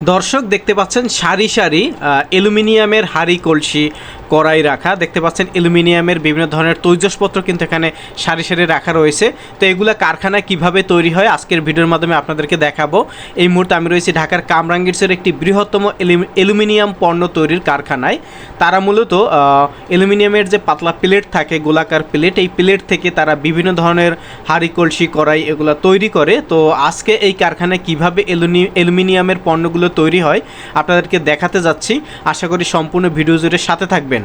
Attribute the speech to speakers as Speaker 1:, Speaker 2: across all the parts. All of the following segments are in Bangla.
Speaker 1: দর্শক দেখতে পাচ্ছেন সারি সারি অ্যালুমিনিয়ামের হাড়ি কলসি কড়াই রাখা। দেখতে পাচ্ছেন, অ্যালুমিনিয়ামের বিভিন্ন ধরনের তৈজসপত্র কিন্তু এখানে সারি সারি রাখা রয়েছে। তো এগুলো কারখানায় কীভাবে তৈরি হয় আজকের ভিডিওর মাধ্যমে আপনাদেরকে দেখাবো। এই মুহূর্তে আমি রয়েছি ঢাকার কামরাঙ্গীরসের একটি বৃহত্তম অ্যালু- অ্যালুমিনিয়াম পণ্য তৈরির কারখানায়। তারা মূলত অ্যালুমিনিয়ামের যে পাতলা প্লেট থাকে, গোলাকার প্লেট, এই প্লেট থেকে তারা বিভিন্ন ধরনের হাড়ি, কলসি, কড়াই এগুলো তৈরি করে। তো আজকে এই কারখানায় কীভাবে অ্যালুমিনিয়ামের পণ্যগুলো তৈরি হয়, আপনাদেরকে দেখাতে যাচ্ছি। আশা করি সম্পূর্ণ ভিডিও জুড়ে সাথে থাকবেন।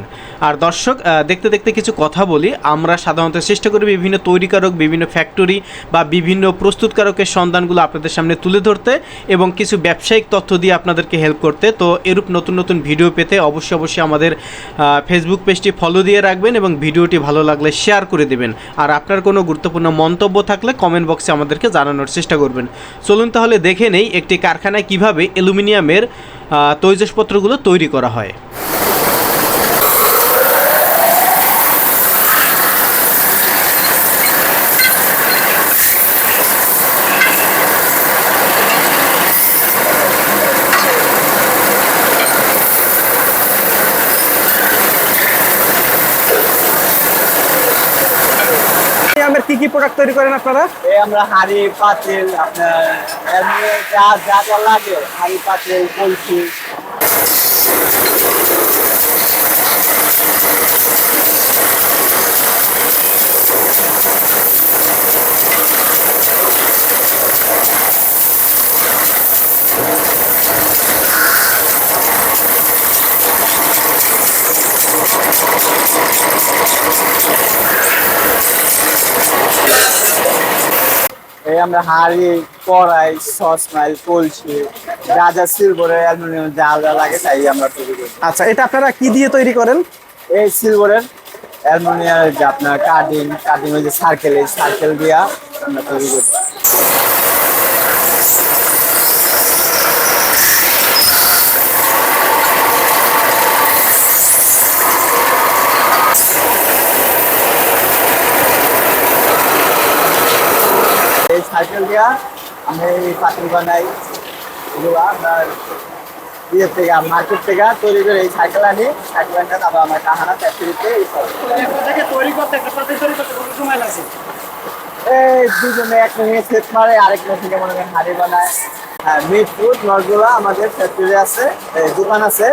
Speaker 1: আর দর্শক দেখতে দেখতে কিছু কথা বলি। আমরা সাধারণত চেষ্টা করি বিভিন্ন তৈরিকারক, বিভিন্ন ফ্যাক্টরি বা বিভিন্ন প্রস্তুতকারকের সন্ধানগুলো আপনাদের সামনে তুলে ধরতে এবং কিছু ব্যবসায়িক তথ্য দিয়ে আপনাদেরকে হেল্প করতে। তো এরূপ নতুন নতুন ভিডিও পেতে অবশ্যই অবশ্যই আমাদের ফেসবুক পেজটি ফলো দিয়ে রাখবেন এবং ভিডিওটি ভালো লাগলে শেয়ার করে দেবেন। আর আপনার কোনো গুরুত্বপূর্ণ মন্তব্য থাকলে কমেন্ট বক্সে আমাদেরকে জানানোর চেষ্টা করবেন। চলুন তাহলে দেখে নেই একটি কারখানায় কীভাবে অ্যালুমিনিয়ামের তৈজসপত্রগুলো তৈরি করা হয়।
Speaker 2: অ্যালুমিনিয়ামের কি কি প্রোডাক্ট তৈরি করেন আপনারা?
Speaker 3: আমরা হাড়ি, পাতিল, আপনার যা যা লাগে। হাড়ি, পাতিল, কলসি। এই আমরা হাড়ি কড়াই সসমাইল কলসি যা যা সিলভারের অ্যালুমিনিয়াম যা যা লাগে তাই আমরা তৈরি করি।
Speaker 2: আচ্ছা এটা আপনারা কি দিয়ে তৈরি করেন?
Speaker 3: এই সিলভারের অ্যালুমিনিয়ামের যে আপনার কাটিং কাটিং ওই যে সার্কেল এই সার্কেল দিয়া আমরা তৈরি করি। সাইকেল দিয়া আমরা এই পাতিল বানাই আপনার ইয়ে থেকে মার্কেট থেকে তৈরি করে এই সাইকেল আনি। সাইকেল আনি তারপর আমার কাহানা ফ্যাক্টরিতে এই দুজনে এক মেয়ে সেট মারে, আরেক মেয়ে থেকে মনে করেন হাড়ি বানায়। হ্যাঁ মিটফুড নজগুলা আমাদের ফ্যাক্টরি আছে। দোকান আছে।